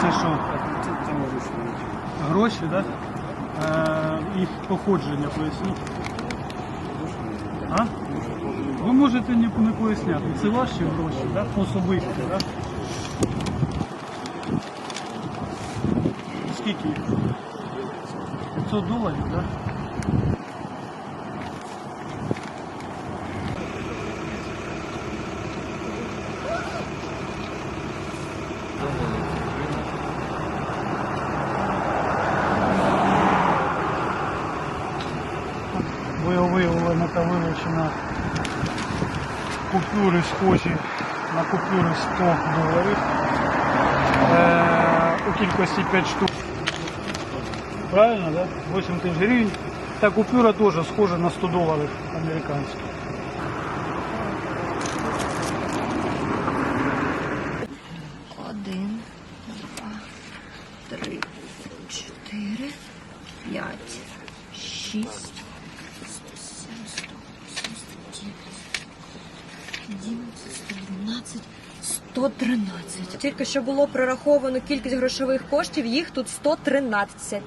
Це що? Гроші, так? Е, їх походження поясніть. А? Ви можете не, поясняти. Це ваші гроші, да? особисті, так? Скільки їх? 500 доларів, так? Ви виявили металевичі на купюри схожі на купюри 100 доларів е, у кількості 5 штук. Правильно, да? 8 тисяч гривень. Та купюра теж схожа на 100 доларів американських. Один, два, три, чотири, п'ять, шість, 112, 113. Тільки що було прораховано кількість грошових коштів, їх тут 113.